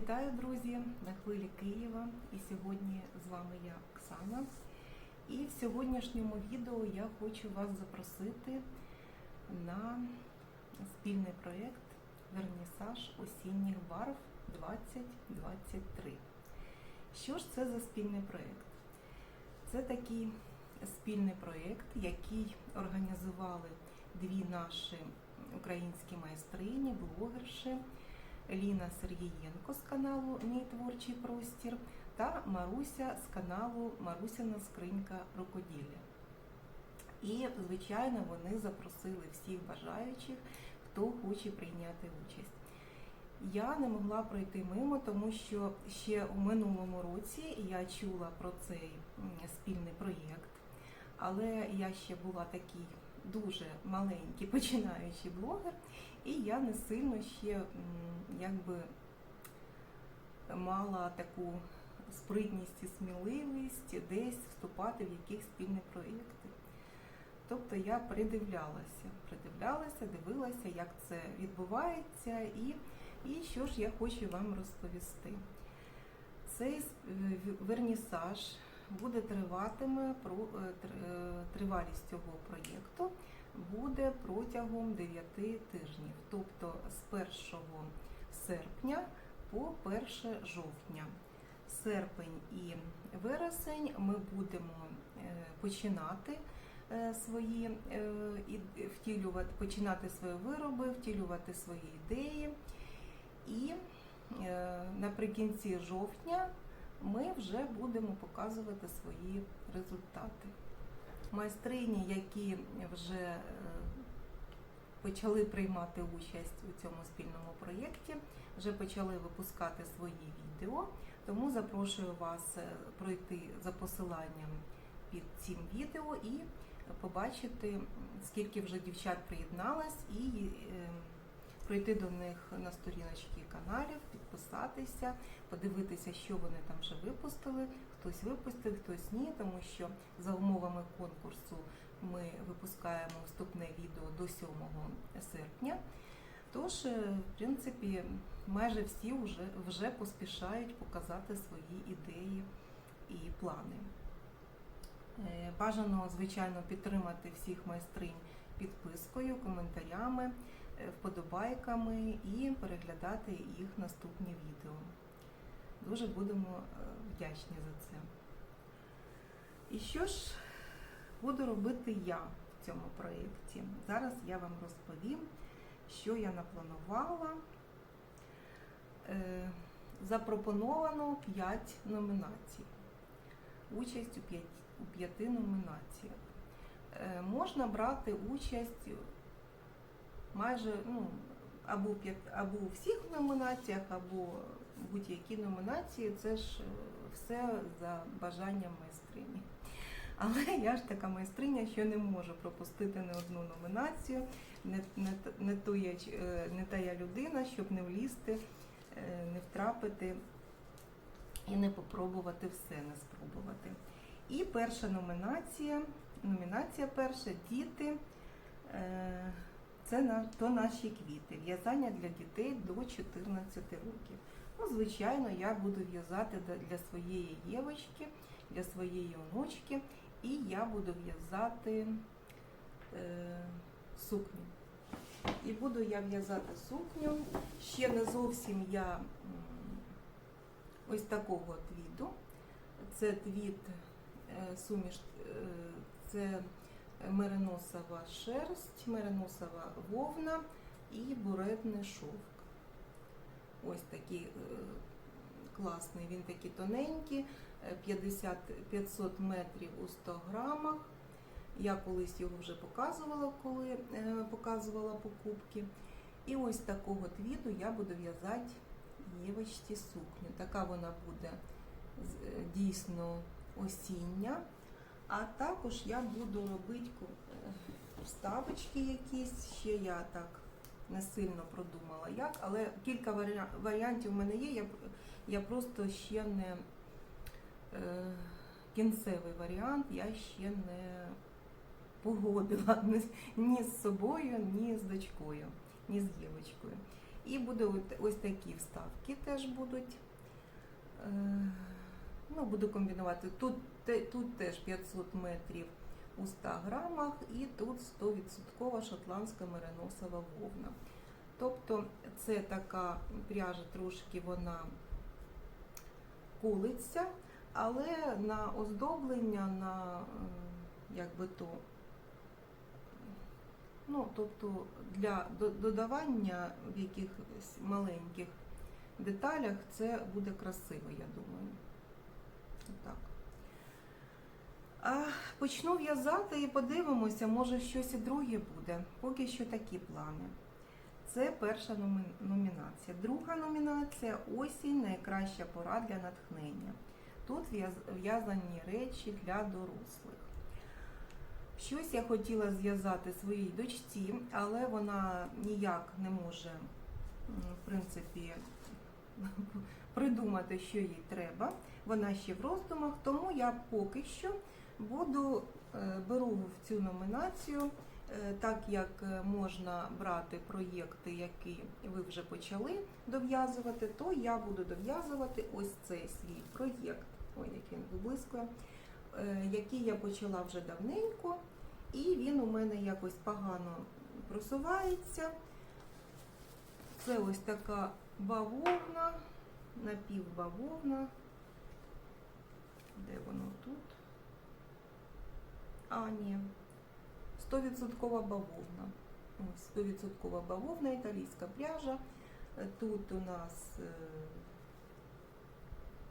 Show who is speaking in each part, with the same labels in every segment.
Speaker 1: Вітаю, друзі, на хвилі Києва. І сьогодні з вами я, Оксана. І в сьогоднішньому відео я хочу вас запросити на спільний проєкт Вернісаж осінніх барв 2023. Що ж це за спільний проєкт? Це такий спільний проєкт, який організували дві наші українські майстрині, блогерші. Ліна Сергієнко з каналу Мій творчий простір та Маруся з каналу Марусяна Скринька рукоділля. І, звичайно, вони запросили всіх бажаючих, хто хоче прийняти участь. Я не могла пройти мимо, тому що ще у минулому році я чула про цей спільний проєкт, але я ще була такий дуже маленький починаючий блогер, і я не сильно ще якби мала таку спритність і сміливість десь вступати в якісь спільні проєкти. Тобто я придивлялася, придивлялася, дивилася, як це відбувається, і, і що ж я хочу вам розповісти. Цей вернісаж буде триватиме е, е, тривалість цього проєкту буде протягом 9 тижнів, тобто з 1 серпня по 1 жовтня. Серпень і вересень ми будемо е, починати свої втілювати, починати свої вироби, втілювати свої ідеї. І наприкінці жовтня ми вже будемо показувати свої результати. Майстрині, які вже е, почали приймати участь у цьому спільному проєкті, вже почали випускати свої відео, тому запрошую вас е, пройти за посиланням під цим відео і побачити, скільки вже дівчат приєдналось, і е, пройти до них на сторіночки каналів, підписатися, подивитися, що вони там вже випустили. Хтось випустив, хтось ні, тому що за умовами конкурсу ми випускаємо вступне відео до 7 серпня. Тож, е, в принципі, майже всі вже, вже поспішають показати свої ідеї і плани. Е, Бажано, звичайно, підтримати всіх майстринь підпискою, коментарями, вподобайками і переглядати їх наступні відео. Дуже будемо е, вдячні за це. І що ж буду робити я в цьому проєкті? Зараз я вам розповім, що я напланувала. Е, Запропоновано 5 номінацій. Участь у 5, у 5 номінаціях. Е, Можна брати участь майже ну, або, або у всіх номінаціях, або будь-які номінації. Це ж е, все за бажанням майстрині. Але я ж така майстриня, що не можу пропустити не одну номінацію, не, не, не, ту я, е, не та я людина, щоб не влізти, е, не втрапити і не попробувати все, не спробувати. І перша номінація, номінація перша діти. Це на то наші квіти. В'язання для дітей до 14 років. Ну, звичайно, я буду в'язати для- своєї дівчинки, для своєї онучки, і я буду в'язати е, сукню. І буду я в'язати сукню. Ще не зовсім я ось такого твіду. Це твіт е, суміш, е, це мериносова шерсть, мериносова вовна і буретний шовк. Ось такий е, класний, він такий тоненький, е, 50, 500 метрів у 100 грамах. Я колись його вже показувала, коли е, показувала покупки. І ось такого твіду я буду в'язати Євочці сукню. Така вона буде е, дійсно осіння. А також я буду робити е, вставочки якісь. Ще я так не сильно продумала як, але кілька варіа- варіантів в мене є. Я, я просто ще не е, кінцевий варіант, я ще не погодила ні, з- собою, ні з дочкою, ні з дівчинкою. І буде ось такі вставки теж будуть. Е, Ну, буду комбінувати. Тут, тут теж 500 метрів у 100 грамах, і тут 100% шотландська мериносова вовна. Тобто це така пряжа, трошки вона кулиться, але на оздоблення, на м, якби то, ну, тобто для додавання в якихось маленьких деталях це буде красиво, я думаю. Так. А почну в'язати і подивимося, може щось і друге буде. Поки що такі плани. Це перша номінація. Друга номінація осінь найкраща пора для натхнення. Тут в'язані речі для дорослих. Щось я хотіла зв'язати своїй дочці, але вона ніяк не може, в принципі, придумати, що їй треба. Вона ще в роздумах, тому я поки що буду е, беру в цю номінацію, е, так як е, можна брати проєкти, які ви вже почали дов'язувати, то я буду дов'язувати ось цей свій проєкт, ой, як він виблискує, який я почала вже давненько, і він у мене якось погано просувається. Це ось така бавовна, напівбавовна. Де воно тут? А, ні. 100% бавовна. Ось 100% бавовна, італійська пряжа. Е, Тут у нас е,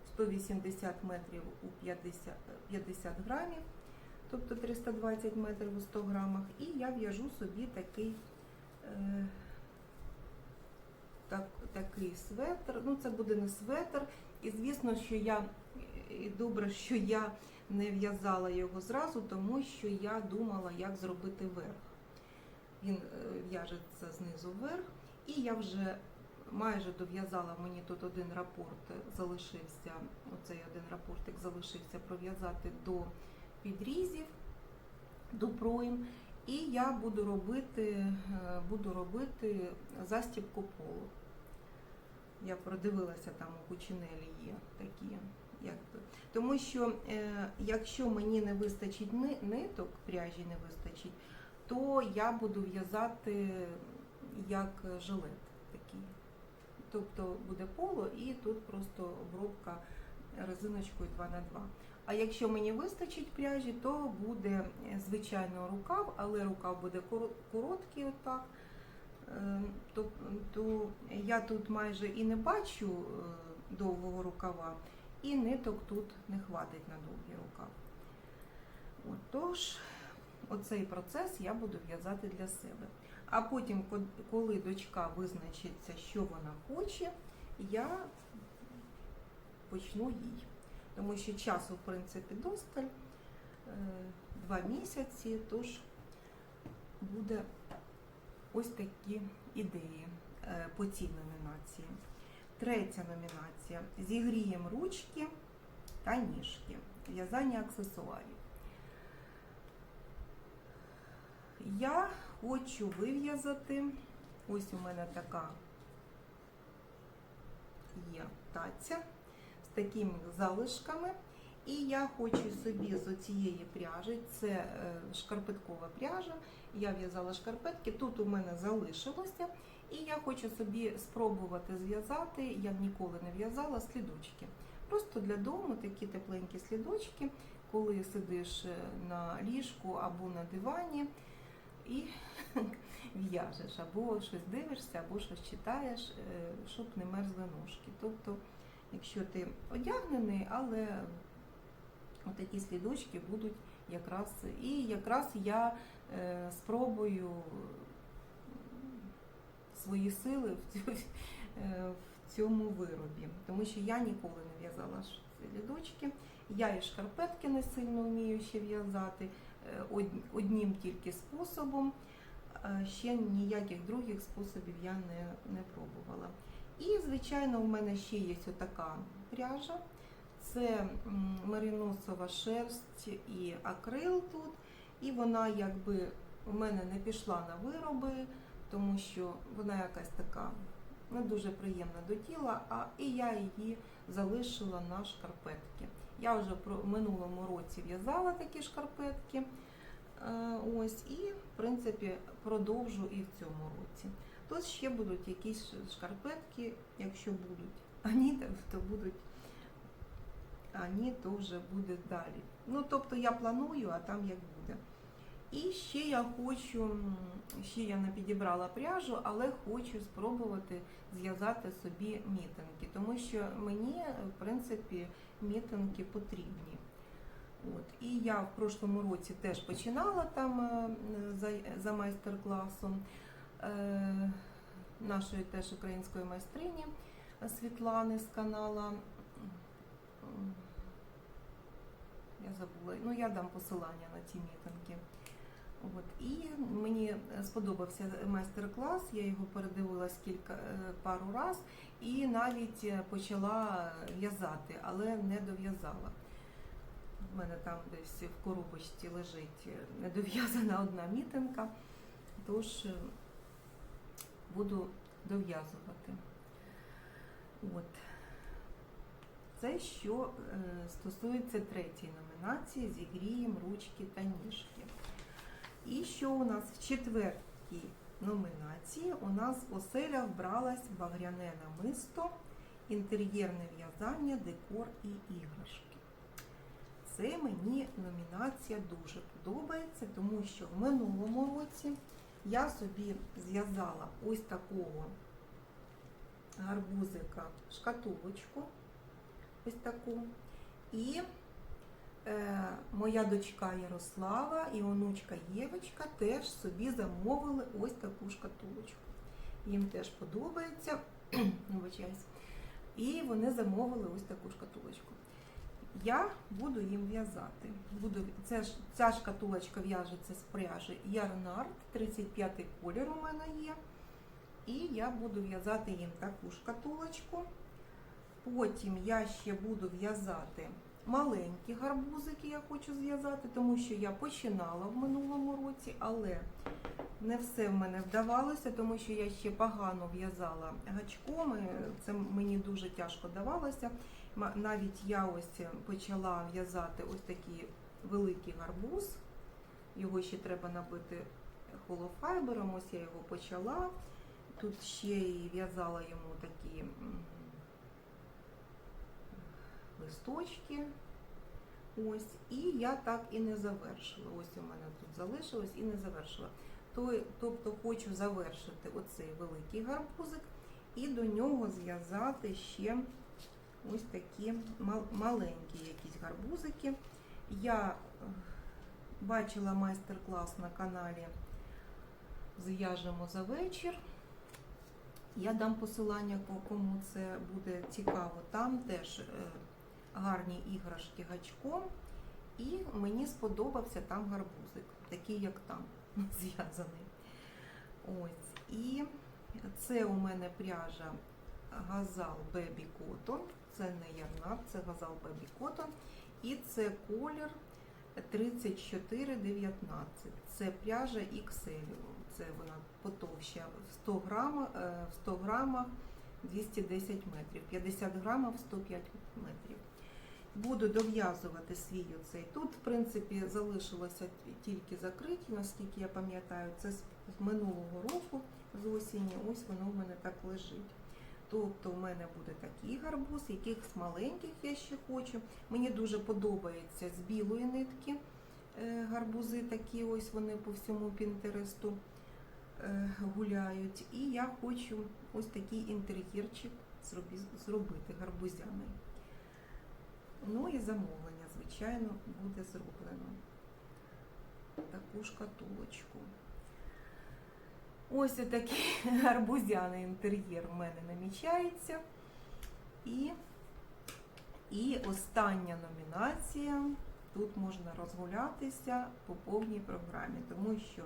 Speaker 1: 180 метрів у 50, 50 грамів, тобто 320 метрів у 100 грамах. І я в'яжу собі такий, е, так, такий светр. Ну, це буде не светр. І звісно, що я і добре, що я не в'язала його зразу, тому що я думала, як зробити верх. Він е, в'яжеться знизу вверх, і я вже майже дов'язала, мені тут один рапорт залишився, оцей один рапортик залишився пров'язати до підрізів, до пройм. І я буду робити, е, буду робити застібку полу. Я продивилася, там у Кучинелі є такі. Якби. Тому що е, якщо мені не вистачить ниток, пряжі не вистачить, то я буду в'язати як жилет такий. Тобто буде поло і тут просто обробка резиночкою 2 на 2 А якщо мені вистачить пряжі, то буде е, звичайно рукав, але рукав буде короткий отак. Е, То, то я тут майже і не бачу е, довгого рукава, і ниток тут не хватить на довгий рукав. Отож, оцей процес я буду в'язати для себе. А потім, коли дочка визначиться, що вона хоче, я почну їй. Тому що часу, в принципі, досталь, е, два місяці, тож буде ось такі ідеї е, по цій номінації. Третя номінація зігріємо ручки та ніжки. В'язання аксесуарів. Я хочу вив'язати, ось у мене така є таця з такими залишками. І я хочу собі з цієї пряжі, це е, шкарпеткова пряжа, я в'язала шкарпетки, тут у мене залишилося, і я хочу собі спробувати зв'язати, я ніколи не в'язала слідочки. Просто для дому такі тепленькі слідочки, коли сидиш е, на ліжку або на дивані і в'яжеш, або щось дивишся, або щось читаєш, е, щоб не мерзли ножки. Тобто, якщо ти одягнений, але отакі слідочки будуть якраз. І якраз я е, спробую свої сили е, в цьому виробі, тому що я ніколи не в'язала слідочки. Я і шкарпетки не сильно вмію ще в'язати е, одним тільки способом. Ще ніяких других способів я не, не пробувала. І, звичайно, у мене ще є така пряжа. Це м, мериносова шерсть і акрил тут. І вона якби у мене не пішла на вироби, тому що вона якась така не дуже приємна до тіла, а і я її залишила на шкарпетки. Я вже в минулому році в'язала такі шкарпетки. Е, Ось, і, в принципі, продовжу і в цьому році. Тут ще будуть якісь шкарпетки, якщо будуть. А ні, то будуть. А то вже буде далі. Ну, тобто я планую, а там як буде. І ще я хочу, ще я не підібрала пряжу, але хочу спробувати зв'язати собі мітинги, тому що мені, в принципі, мітинги потрібні. От. І я в прошлому році теж починала там е, за, за майстер-класом е, нашої теж української майстрині Світлани з канала. Я забула, ну я дам посилання на ці мітинги. От. І мені сподобався майстер-клас, я його передивилась кілька е, пару раз і навіть е, почала в'язати, але не дов'язала. У мене там десь в коробочці лежить е, недов'язана одна мітинка, тож буду дов'язувати. От. Це що е, стосується третьої номінації Зігрієм ручки та ніжки. І що у нас в четвертій номінації? У нас в оселях бралась багряне намисто, інтер'єрне в'язання, декор і іграшки. Це мені номінація дуже подобається, тому що в минулому році я собі зв'язала ось такого гарбузика шкатулочку, ось таку. І е, моя дочка Ярослава і онучка Євочка теж собі замовили ось таку шкатулочку. Їм теж подобається, вибачаюсь. І вони замовили ось таку шкатулочку. Я буду їм в'язати. Буду, це ця шкатулочка в'яжеться з пряжі Ярнард, 35 колір у мене є. І я буду в'язати їм таку шкатулочку. Потім я ще буду в'язати маленькі гарбузики, я хочу зв'язати, тому що я починала в минулому році, але не все в мене вдавалося, тому що я ще погано в'язала гачком. Це мені дуже тяжко давалося. Навіть я ось почала в'язати ось такий великий гарбуз. Його ще треба набити холофайбером. Ось я його почала. Тут ще і в'язала йому такі листочки. Ось, і я так і не завершила. Ось у мене тут залишилось і не завершила. Тобто хочу завершити оцей великий гарбузик і до нього зв'язати ще ось такі маленькі якісь гарбузики. Я е, бачила майстер-клас на каналі Зв'яжемо за вечір. Я дам посилання, кому це буде цікаво. Там теж е, гарні іграшки гачком. І мені сподобався там гарбузик, такий як там зв'язаний. Ось. І це у мене пряжа Газал Baby Cotton. Це не ярнард, це Газал Baby Cotton. І це колір 3419. Це пряжа XL. Це вона потовща в 100 грам, е, в 100 грамах 210 метрів, 50 грамів 105 метрів. Буду дов'язувати свій оцей. Тут, в принципі, залишилося тільки закриті, наскільки я пам'ятаю, це з минулого року, з осені, ось воно в мене так лежить. Тобто в мене буде такий гарбуз, якихось маленьких я ще хочу. Мені дуже подобається з білої нитки е, гарбузи такі, ось вони по всьому Пінтересту е, гуляють. І я хочу ось такий інтер'єрчик зробити гарбузяний. Ну і замовлення, звичайно, буде зроблено. Таку шкатулочку. Ось такий гарбузяний інтер'єр в мене намічається. І, і остання номінація. Тут можна розгулятися по повній програмі, тому що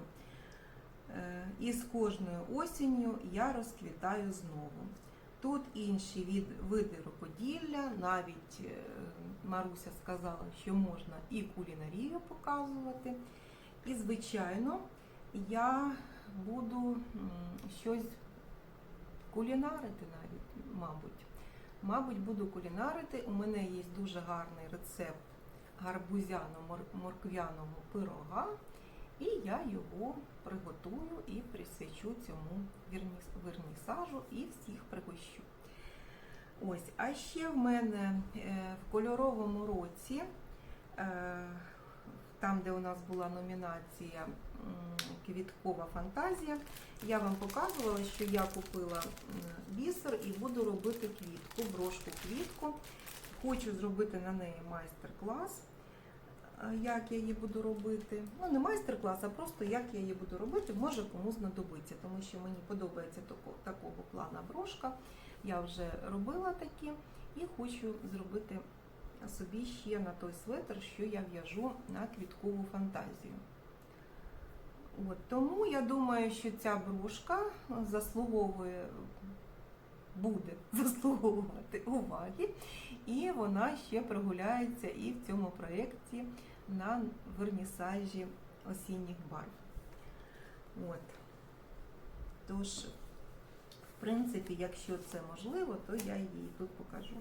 Speaker 1: е, із кожною осінню я розквітаю знову. Тут інші від, види рукоділля, навіть е, Маруся сказала, що можна і кулінарію показувати. І, звичайно, я буду щось кулінарити навіть, мабуть. Мабуть, буду кулінарити. У мене є дуже гарний рецепт гарбузяно-морквяного пирога, і я його приготую і присвячу цьому вернісажу і всіх пригощу. Ось, а ще в мене е, в кольоровому році, е, там, де у нас була номінація Квіткова фантазія, я вам показувала, що я купила бісер і буду робити квітку, брошку квітку. Хочу зробити на неї майстер-клас, як я її буду робити. Ну, не майстер-клас, а просто як я її буду робити, може комусь знадобиться, тому що мені подобається тако- такого плана брошка. Я вже робила такі і хочу зробити собі ще на той светр, що я в'яжу на квіткову фантазію. От, тому я думаю, що ця брошка заслуговує, буде заслуговувати уваги, і вона ще прогуляється і в цьому проєкті на вернісажі осінніх барв. От. Тож, в принципі, якщо це можливо, то я її тут покажу.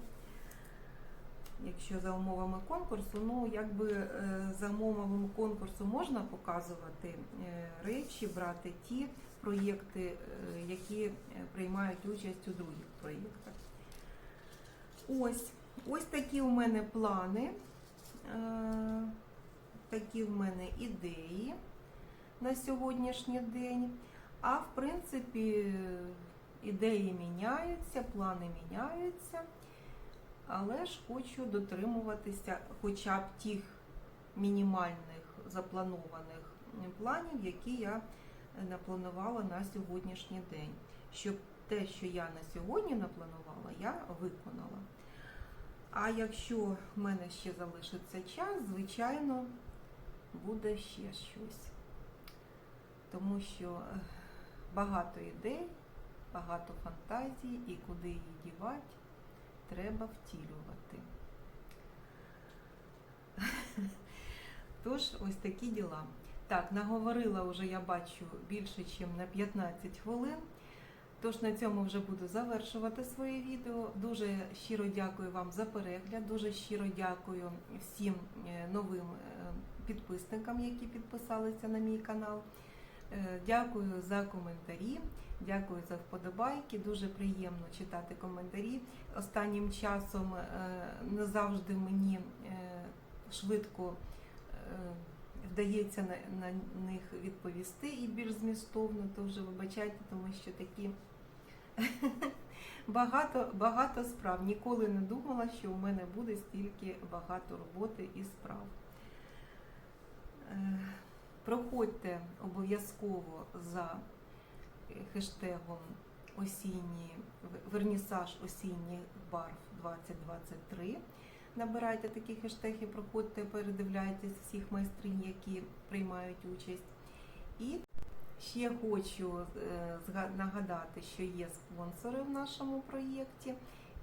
Speaker 1: Якщо за умовами конкурсу, ну якби е, за умовами конкурсу можна показувати е, речі, брати ті проєкти, е, які е, приймають участь у других проєктах. Ось, ось такі у мене плани, е, такі в мене ідеї на сьогоднішній день. А в принципі, ідеї міняються, плани міняються, але ж хочу дотримуватися хоча б тих мінімальних запланованих планів, які я напланувала на сьогоднішній день. Щоб те, що я на сьогодні напланувала, я виконала. А якщо в мене ще залишиться час, звичайно, буде ще щось. Тому що е, багато ідей, багато фантазій, і куди її дівати, треба втілювати. Тож, ось такі діла. Так, наговорила вже, я бачу, більше, ніж на 15 хвилин. Тож на цьому вже буду завершувати своє відео. Дуже щиро дякую вам за перегляд. Дуже щиро дякую всім е, новим е, підписникам, які підписалися на мій канал. Е, Дякую за коментарі, дякую за вподобайки. Дуже приємно читати коментарі. Останнім часом не завжди мені швидко вдається на, на них відповісти і більш змістовно, то вже вибачайте, тому що такі багато, багато справ. Ніколи не думала, що у мене буде стільки багато роботи і справ. Е, Проходьте обов'язково за хештегом осінні, вернісаж осінніх барв 2023. Набирайте такі хештеги, проходьте, передивляйтесь всіх майстринь, які приймають участь. І ще хочу е, нагадати, що є спонсори в нашому проєкті,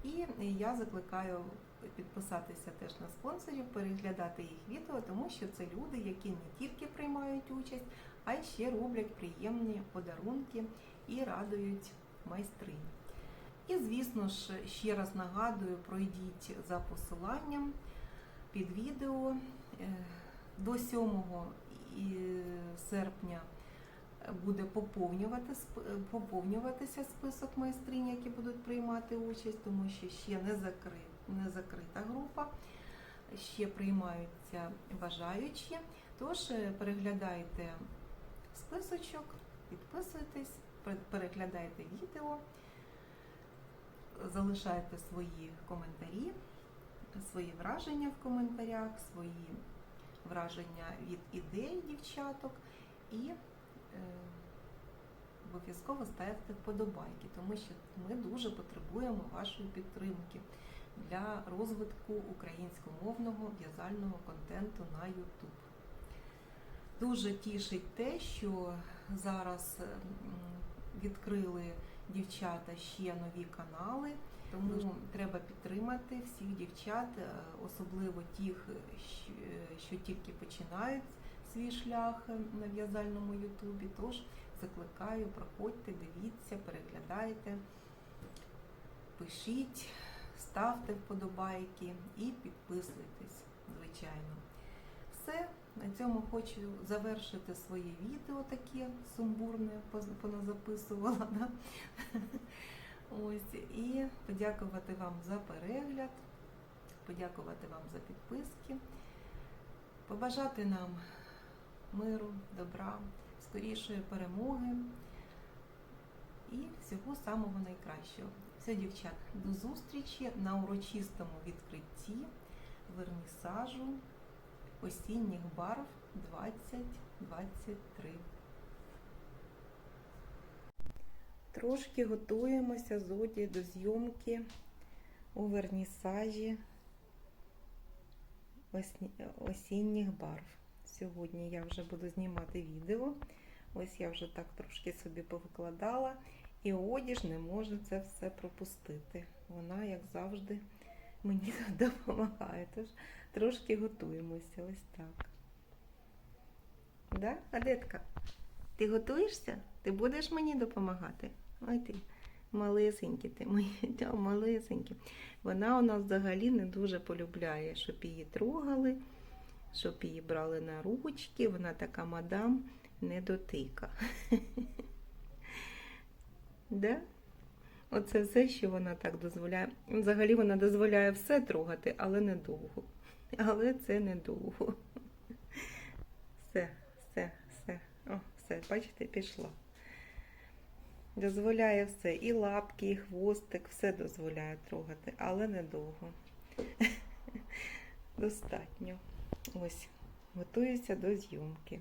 Speaker 1: і я закликаю підписатися теж на спонсорів, переглядати їх відео, тому що це люди, які не тільки приймають участь, а й ще роблять приємні подарунки і радують майстринь. І, звісно ж, ще раз нагадую, пройдіть за посиланням під відео Е, до 7 серпня буде поповнювати, поповнюватися список майстринь, які будуть приймати участь, тому що ще не, закри, не закрита група, ще приймаються бажаючі. Тож е, переглядайте списочок, підписуйтесь, переглядайте відео, залишайте свої коментарі, свої враження в коментарях, свої враження від ідей дівчаток і е, обов'язково ставте вподобайки, тому що ми дуже потребуємо вашої підтримки для розвитку українськомовного в'язального контенту на YouTube. Дуже тішить те, що зараз відкрили дівчата ще нові канали, тому треба підтримати всіх дівчат, е, особливо тих, що- що тільки починають свій шлях на в'язальному Ютубі. Тож закликаю, проходьте, дивіться, переглядайте. пишіть, ставте вподобайки і підписуйтесь, звичайно. Все, на цьому хочу завершити своє відео таке сумбурне, поназаписувала. Да? Ось, і подякувати вам за перегляд, подякувати вам за підписки, побажати нам миру, добра, скорішої перемоги і всього самого найкращого. Все, дівчат, до зустрічі на урочистому відкритті вернісажу осінніх барв 2023. Трошки готуємося зоді до зйомки у вернісажі осінніх барв. Сьогодні я вже буду знімати відео. Ось я вже так трошки собі повикладала. І одіж не може це все пропустити. Вона, як завжди, мені допомагає. Тож трошки готуємося. Ось так. Да, Адетка? Ти готуєшся? Ти будеш мені допомагати? Ой ти, малесенький ти, мої та, малесенький. Вона у нас взагалі не дуже полюбляє, щоб її трогали, щоб її брали на ручки. Вона така мадам не дотика. Да? Оце все, що вона так дозволяє. Взагалі вона дозволяє все трогати, але недовго. Але це недовго. Все, все, все. О, все, бачите, пішла. Дозволяє все. І лапки, і хвостик, все дозволяє трогати, але недовго. Достатньо. Ось, готуюся до зйомки.